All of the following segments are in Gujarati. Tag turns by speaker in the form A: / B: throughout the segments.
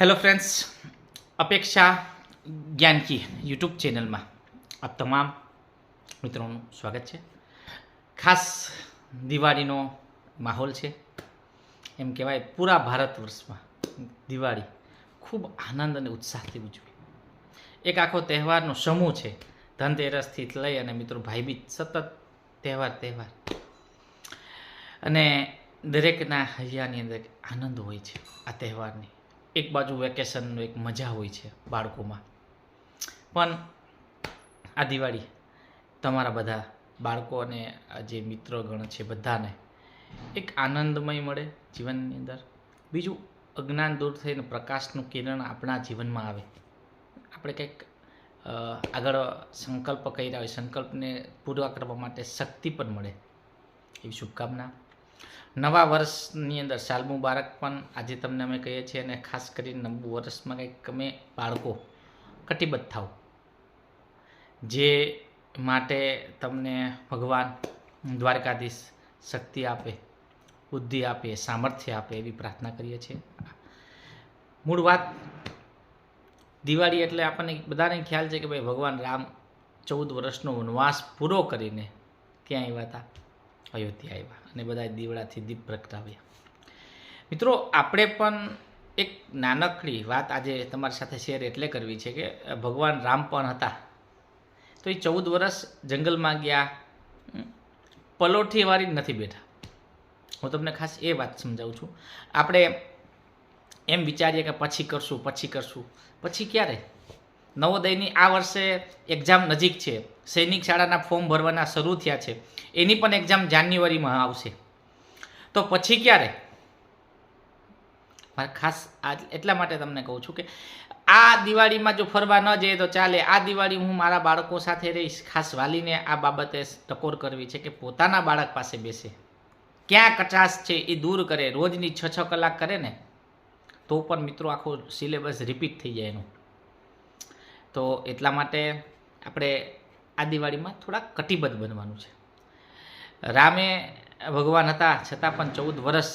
A: હેલો ફ્રેન્ડ્સ અપેક્ષા જ્ઞાનકી યુટ્યુબ ચેનલમાં આપ તમામ મિત્રોનું સ્વાગત છે. ખાસ દિવાળીનો માહોલ છે. એમ કહેવાય પૂરા ભારત વર્ષમાં દિવાળી ખૂબ આનંદ અને ઉત્સાહથી ઉજવી એક આખો તહેવારનો સમૂહ છે. ધનતેરસથી લઈ અને મિત્રો ભાઈબીજ સતત તહેવાર તહેવાર. અને દરેકના હૈયાની અંદર આનંદ હોય છે આ તહેવારની. એક બાજુ વેકેશનનો એક મજા હોય છે બાળકોમાં. પણ આ દિવાળી તમારા બધા બાળકો અને જે મિત્રગણ છે બધાને એક આનંદમય મળે જીવનની અંદર. બીજું, અજ્ઞાન દૂર થઈને પ્રકાશનું કિરણ આપણા જીવનમાં આવે. આપણે કંઈક આગળ સંકલ્પ કર્યા હોય, સંકલ્પને પૂરા કરવા માટે શક્તિ પણ મળે. એવી શુભકામના. નવા વર્ષની અંદર સાલ મુબારક પણ આજે તમને અમે કહીએ છીએ અને ખાસ કરીને નવું વર્ષમાં કંઈક અમે બાળકો કટિબદ્ધ થાવ જે માટે તમને ભગવાન દ્વારકાધીશ શક્તિ આપે, બુદ્ધિ આપે, સામર્થ્ય આપે એવી પ્રાર્થના કરીએ છીએ. મૂળ વાત દિવાળી એટલે આપણને બધાને ખ્યાલ છે કે ભાઈ ભગવાન રામ ચૌદ વર્ષનો વનવાસ પૂરો કરીને ક્યાં આવ્યા હતા? અયોધ્યા આવ્યા અને બધા દીવડાથી દીપ પ્રગટાવ્યા. મિત્રો, આપણે પણ એક નાનકડી વાત આજે તમારી સાથે શેર એટલે કરવી છે કે ભગવાન રામ પણ હતા. તો એ ચૌદ વર્ષ જંગલમાં ગયા. પલોઠીવાળી પલોઠી વાળી નથી બેઠા. હું તમને ખાસ એ વાત સમજાવું છું. આપણે એમ વિચારીએ કે પછી કરશું પછી કરશું. પછી ક્યારે? નવોદયની આ વર્ષે એક્ઝામ નજીક છે. સૈનિક શાળાના ફોર્મ ભરવાના શરૂ થયા છે. એની પણ એક્ઝામ જાન્યુઆરીમાં આવશે. તો પછી ક્યારે? ખાસ આ એટલા માટે તમને કહું છું કે આ દિવાળીમાં જો ફરવા ન જઈએ તો ચાલે. આ દિવાળી હું મારા બાળકો સાથે રહીશ. ખાસ વાલીને આ બાબતે ટકોર કરવી છે કે પોતાના બાળક પાસે બેસે. ક્યાં કચાશ છે એ દૂર કરે. રોજની છ છ કલાક કરે ને? તો પણ મિત્રો આખો સિલેબસ રિપીટ થઈ જાય એનું. તો એટલા માટે આપણે આ દિવાળીમાં થોડા કટિબદ્ધ બનવાનું છે. રામે ભગવાન હતા, છતાં પણ ચૌદ વર્ષ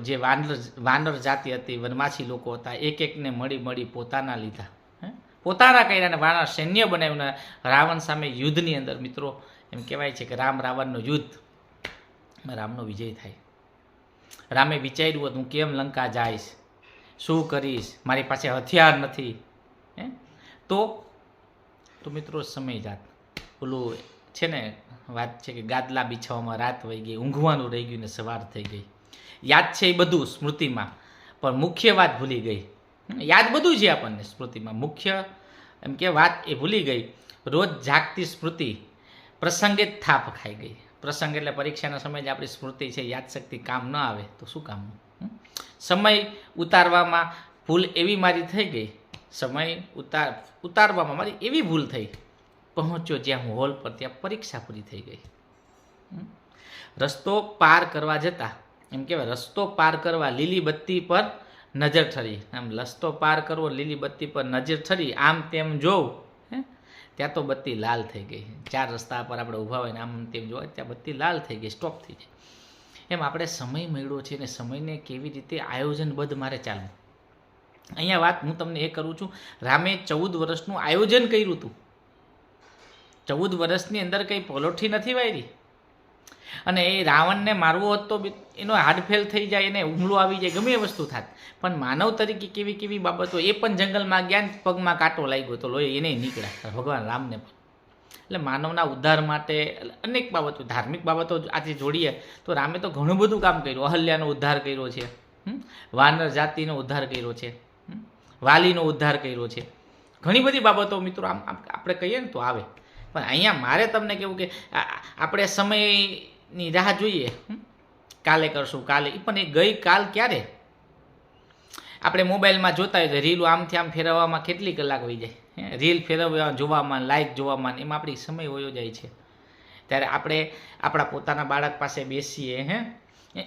A: જે વાનર વાનર જાતિ હતી, વનવાસી લોકો હતા એક એકને મળી મળી પોતાના લીધા, હે? પોતાના કર્યા અને વાનર સૈન્ય બનાવીને રાવણ સામે યુદ્ધની અંદર, મિત્રો, એમ કહેવાય છે કે રામ રાવણનું યુદ્ધ, રામનો વિજય થાય. રામે વિચાર્યું હતું કેમ લંકા જઈશ? શું કરીશ? મારી પાસે હથિયાર નથી. હે? તો તો મિત્રો સમય જાત. ઓલું છે ને, વાત છે કે ગાદલા બિછાવામાં રાત વહી ગઈ, ઊંઘવાનું રહી ગયું ને સવાર થઈ ગઈ. યાદ છે એ બધું સ્મૃતિમાં, પણ મુખ્ય વાત ભૂલી ગઈ. યાદ બધું છે આપણને સ્મૃતિમાં. મુખ્ય, એમ કે વાત એ ભૂલી ગઈ. રોજ જાગતી સ્મૃતિ પ્રસંગે જ થાપ ખાઈ ગઈ. પ્રસંગ એટલે પરીક્ષાના સમયે જ આપણી સ્મૃતિ છે, યાદશક્તિ કામ ન આવે. તો શું કામ? સમય ઉતારવામાં ભૂલ એવી મારી થઈ ગઈ સમય ઉતાર, ઉતારવામાં મારી એવી ભૂલ થઈ. પહોંચ્યો જ્યાં હું હોલ પર, ત્યાં પરીક્ષા પૂરી થઈ ગઈ? રસ્તો પાર કરવા જતા, એમ કહેવાય, રસ્તો પાર કરવા લીલી બત્તી પર નજર ઠરી. આમ રસ્તો પાર કરવો, લીલી બત્તી પર નજર ઠરી, આમ તેમ જોઉં, હે? ત્યાં તો બત્તી લાલ થઈ ગઈ. ચાર રસ્તા પર આપણે ઊભા હોય ને આમ તેમ જોવા, ત્યાં બત્તી લાલ થઈ ગઈ સ્ટોપ થઈ જાય એમ આપણે સમય મળ્યો છે ને સમયને કેવી રીતે આયોજનબદ્ધ મારે ચાલવું? અહીંયા વાત હું તમને એ કરું છું, રામે ચૌદ વર્ષનું આયોજન કર્યું હતું. ચૌદ વર્ષની અંદર કંઈ પોલોઠી નથી વાયરી. અને એ રાવણને મારવો હોત તો એનો હાડફેલ થઈ જાય એને હુમલો આવી જાય, ગમે એ વસ્તુ થાત. પણ માનવ તરીકે કેવી કેવી બાબતો, એ પણ જંગલમાં ગયા ને પગમાં કાંટો લાગ્યો તો લોહી એને નીકળ્યા, ભગવાન રામને પણ. એટલે માનવના ઉદ્ધાર માટે અનેક બાબતો, ધાર્મિક બાબતો આજે જોડીએ, તો રામે તો ઘણું બધું કામ કર્યું, અહલ્યાનો ઉદ્ધાર કર્યો છે વાનર જાતિનો ઉદ્ધાર કર્યો છે? વાલીનો ઉદ્ધાર કર્યો છે. ઘણી બધી બાબતો મિત્રો આમ આપણે કહીએ ને તો આવે. પણ અહીંયા મારે તમને કેવું કે આપણે સમયની રાહ જોઈએ? કાલે કરશું, કાલે. એ પણ એ ગઈ કાલ ક્યારે? આપણે મોબાઈલમાં જોતા હોય તો રીલ આમથી આમ ફેરવવામાં કેટલી કલાક વહી જાય? રીલ ફેરવવા, જોવામાં લાઈક જોવામાં એમાં આપણી સમય હોયો જાય છે. ત્યારે આપણે આપણા પોતાના બાળક પાસે બેસીએ, હે?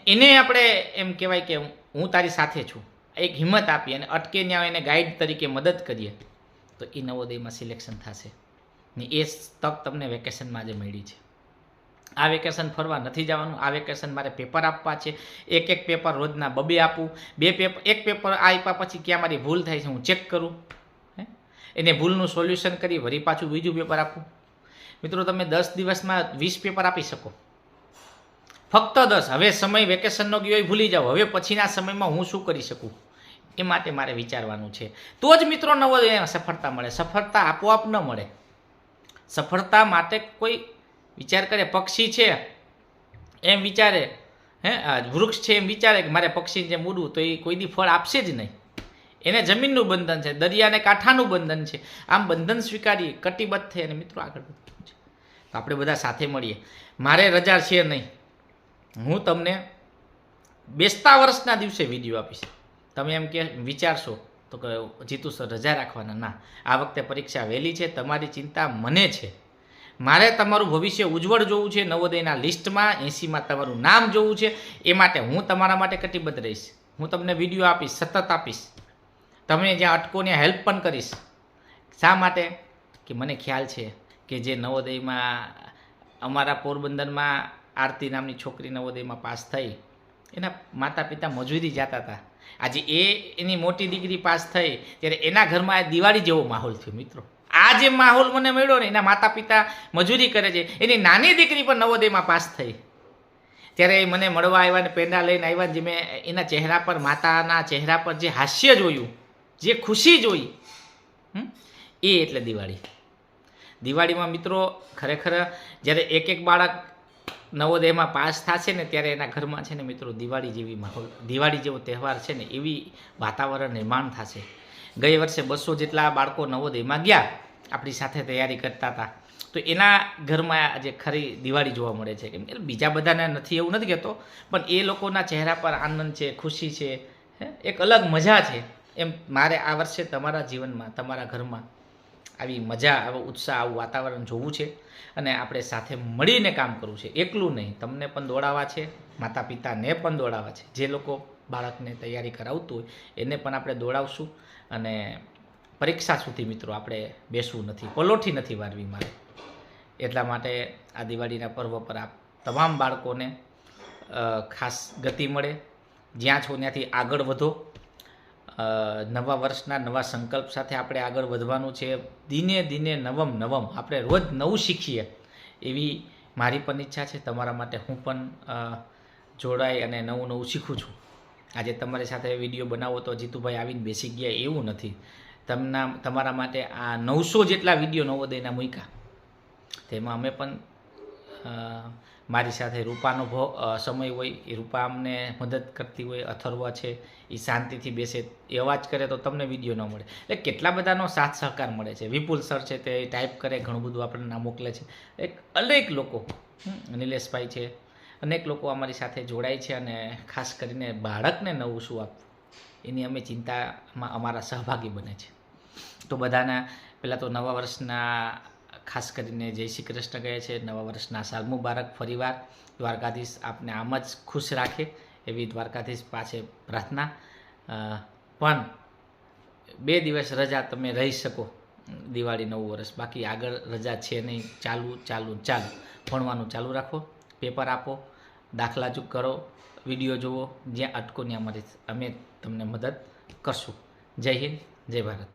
A: એને આપણે એમ કહેવાય કે હું તારી સાથે છું. એક હિંમત આપી અને અટકે ન્યા એને ગાઈડ તરીકે મદદ કરીએ, તો એ નવોદયમાં સિલેક્શન થશે. ને એ તક તમને વેકેશનમાં આજે મળી છે. આ વેકેશન ફરવા નથી જવાનું, આ વેકેશન મારે પેપર આપવા છે. એક એક પેપર રોજના બબે આપું. બે પેપર એક પેપર આપ્યા પછી ક્યાં મારી ભૂલ થાય છે હું ચેક કરું. એને ભૂલનું સોલ્યુશન કરી, વળી પાછું બીજું પેપર આપું. મિત્રો, તમે દસ દિવસમાં વીસ પેપર આપી શકો. ફક્ત દસ. હવે સમય વેકેશનનો ગયો એ ભૂલી જાઓ. હવે પછીના સમયમાં હું શું કરી શકું? એ માટે મારે વિચારવાનું છે. તો જ મિત્રો નવો સફળતા મળે. સફળતા આપોઆપ ન મળે. સફળતા માટે કોઈ વિચાર કરે. પક્ષી છે, એમ વિચારે. હે વૃક્ષ છે, એમ વિચારે કે મારે પક્ષી જેમ ઉડવું, તો એ કોઈ દી ફળ આપશે જ નહીં. એને જમીનનું બંધન છે દરિયાને કાંઠાનું બંધન છે. આમ બંધન સ્વીકારી કટિબદ્ધ થઈ અને મિત્રો આગળ છે. તો આપણે બધા સાથે મળીએ. મારે રજા છે નહીં. હું તમને બેસતા વર્ષના દિવસે વીડિયો આપીશ. તમે એમ કે વિચારશો, તો કે જીતુ સર રજા રાખવાના. ના, આ વખતે પરીક્ષા વહેલી છે, તમારી ચિંતા મને છે. મારે તમારું ભવિષ્ય ઉજ્જવળ જોવું છે, નવોદયના લિસ્ટમાં, એંસીમાં તમારું નામ જોવું છે, એ માટે હું તમારા માટે કટિબદ્ધ રહીશ. હું તમને વીડિયો આપીશ, સતત આપીશ. તમે જ્યાં અટકો ત્યાં હેલ્પ પણ કરીશ. શા માટે? કે મને ખ્યાલ છે કે જે નવોદયમાં અમારા પોરબંદરમાં આરતી નામની છોકરી નવોદયમાં પાસ થઈ. એના માતા પિતા મજૂરી જતા હતા. આજે એ એની મોટી દીકરી પાસ થઈ ત્યારે એના ઘરમાં દિવાળી જેવો માહોલ થયો મિત્રો. આ જે માહોલ મને મળ્યો ને, એના માતા પિતા મજૂરી કરે છે. એની નાની દીકરી પણ નવોદયમાં પાસ થઈ. ત્યારે એ મને મળવા આવ્યા ને પેંડા લઈને આવ્યા જે મેં એના ચહેરા પર, માતાના ચહેરા પર જે હાસ્ય જોયું, જે ખુશી જોઈ એ એટલે દિવાળી. દિવાળીમાં મિત્રો ખરેખર જ્યારે એક એક બાળક નવોદયમાં પાસ થશે ને ત્યારે એના ઘરમાં છે ને મિત્રો દિવાળી જેવી માહોલ, દિવાળી જેવો તહેવાર છે ને એવી વાતાવરણ નિર્માણ થશે. ગઈ વર્ષે બસો જેટલા બાળકો નવોદયમાં ગયા, આપણી સાથે તૈયારી કરતા હતા. તો એના ઘરમાં આજે ખરી દિવાળી જોવા મળે છે. કેમ બીજા બધાને નથી એવું નથી કહેતો, પણ એ લોકોના ચહેરા પર આનંદ છે, ખુશી છે એક અલગ મજા છે. એમ મારે આ વર્ષે તમારા જીવનમાં, તમારા ઘરમાં આવી મજા, આવો ઉત્સાહ, આવું વાતાવરણ જોવું છે અને આપણે સાથે મળીને કામ કરવું છે. એકલું નહીં, તમને પણ દોડાવવા છે માતા પિતાને પણ દોડાવવા છે. જે લોકો બાળકને તૈયારી કરાવતું હોય, એને પણ આપણે દોડાવશું અને પરીક્ષા સુધી મિત્રો આપણે બેસવું નથી, પલોઠી નથી વારવી મારે. એટલા માટે આ દિવાળીના પર્વ પર આપ તમામ બાળકોને ખાસ ગતિ મળે. જ્યાં છો ત્યાંથી આગળ વધો. નવા વર્ષના નવા સંકલ્પ સાથે આપણે આગળ વધવાનું છે. દિને દિને નવમ નવમ. આપણે રોજ નવું શીખીએ એવી મારી પણ ઈચ્છા છે. તમારા માટે હું પણ જોડાઈ અને નવું નવું શીખું છું. આજે તમારી સાથે વીડિયો બનાવો તો જીતુભાઈ આવીને બેસી ગયા એવું નથી. તમના, તમારા માટે આ નવસો જેટલા વીડિયો નવોદયના મૂક્યા. તેમાં અમે પણ મારી સાથે રૂપાનો ભો સમય હોય, એ રૂપા અમને મદદ કરતી હોય, અથર્વ છે, એ શાંતિથી બેસે, એવા જ કરે તો તમને વીડિયો ન મળે. એટલે કેટલા બધાનો સાથ સહકાર મળે છે. વિપુલ સર છે તે ટાઈપ કરે, ઘણું બધું આપણને ના મોકલે છે. એક અનેક લોકો નિલેશભાઈ છે, અનેક લોકો અમારી સાથે જોડાય છે અને ખાસ કરીને બાળકને નવું શું આપવું? એની અમે ચિંતામાં અમારા સહભાગી બને છે. તો બધાના પહેલાં તો નવા વર્ષના ખાસ કરીને જય શ્રી કૃષ્ણ કહે છે, નવા વર્ષના સાલ મુબારક ફરીવાર. દ્વારકાધીશ આપને આમ જ ખુશ રાખે એવી દ્વારકાધીશ પાસે પ્રાર્થના. પણ બે દિવસ રજા તમે રહી શકો. દિવાળી નવું વર્ષ. બાકી આગળ રજા છે નહીં. ચાલુ ચાલુ ચાલુ. ભણવાનું ચાલુ રાખો, પેપર આપો, દાખલા ચૂક કરો, વીડિયો જુઓ. જ્યાં અટકો ત્યાં અમારી અમે તમને મદદ કરશું. જય હિન્દ, જય ભારત.